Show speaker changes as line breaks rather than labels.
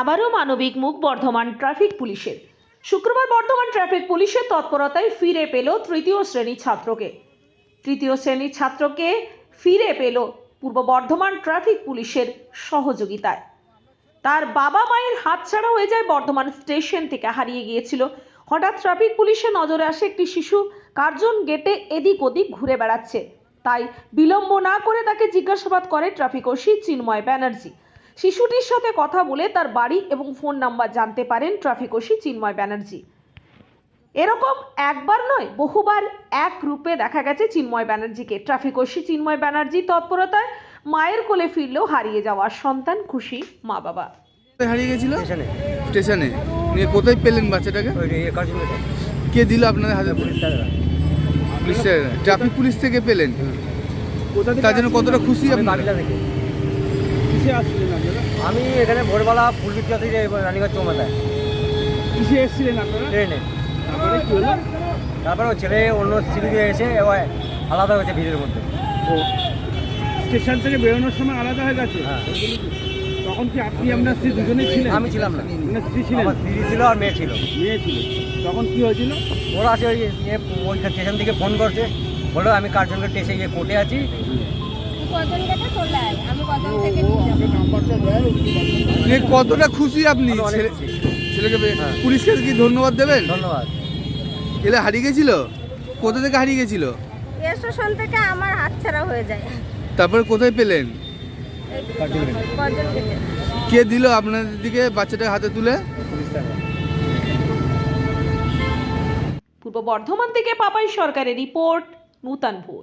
আবারও মানবিক মুখ বর্ধমান ট্রাফিক পুলিশের। শুক্রবার বর্ধমান ট্রাফিক পুলিশের তৎপরতায় ফিরে পেল তৃতীয় শ্রেণির ছাত্রকে। তৃতীয় শ্রেণির ছাত্রকে ফিরে পেল পূর্ব বর্ধমান ট্রাফিক পুলিশের সহযোগিতায়। তার বাবা মায়ের হাতছাড়া হয়ে যায় বর্ধমান স্টেশন থেকে হারিয়ে গিয়েছিল। হঠাৎ ট্রাফিক পুলিশের নজরে আসে একটি শিশু। কার্জন গেটে এদিক ওদিক ঘুরে বেড়াচ্ছে। তাই বিলম্ব না করে তাকে জিজ্ঞাসাবাদ করে ট্রাফিক ওসি চিন্ময় ব্যানার্জি। শিশুটির সাথে কথা বলে তার বাড়ি এবং ফোন নাম্বার জানতে পারেন ট্রাফিক ওসি চিন্ময় ব্যানার্জি। এরকম একবার নয় বহুবার এক রূপে দেখা গেছে চিন্ময় ব্যানার্জিকে। ট্রাফিক ওসি চিন্ময় ব্যানার্জি তৎপরতায় মায়ের কোলে ফিরলেও হারিয়ে যাওয়ার সন্তান খুশি মা বাবা
কোথায় হারিয়ে গেছিল?
স্টেশনে।
নিয়ে কোথায় পেলেন বাচ্চাটাকে? কে দিল আপনাদের হাতে?
পুলিশ
ট্রাফিক পুলিশ থেকে পেলেন? তার জন্য কতটা খুশি
থেকে
কিসে আসছিলেন আপনারা?
আমি এখানে ভোরবেলা ফুলবিদ্যা থেকে রানীগঞ্জ চৌমাথায়
কিসে এসেছিলেন আপনারা?
ট্রেনে।
তারপরে কি হলো?
তারপরে ও ছেলে অন্য সিঁড়ি দিয়ে এসে এবার আলাদা হয়েছে ভিড়ের মধ্যে।
ও। স্টেশন থেকে বেরোনোর সময় আলাদা হয়ে গেছে?
হ্যাঁ।
তখন কি আপনি আপনার স্ত্রী দুজনেই ছিলেন?
আমি ছিলাম না।
স্ত্রী ছিলেন?
আমার দিদি ছিল আর মেয়ে ছিল।
মেয়ে ছিল। তখন কি হয়েছিল?
ওরা আসে ওই ইয়ে ওই স্টেশন থেকে ফোন করছে। বলল আমি কার্জন গেটে এসে গিয়ে কোর্টে আছি।
কতটা খুশি আপনি। ছেলেকে
হ্যাঁ।
পুলিশকে কি ধন্যবাদ দেবেন?
ধন্যবাদ।
এলে হারিয়ে গেছিল? কোথা থেকে হারিয়ে গেছিল?
স্টেশন থেকে আমার হাত ছাড়া হয়ে যায়।
তারপরে কোথায় পেলেন? কে দিল আপনাদের দিকে বাচ্চাটাকে হাতে তুলে?
পূর্ব বর্ধমান থেকে পাপাই সরকারের রিপোর্ট নূতনপুর।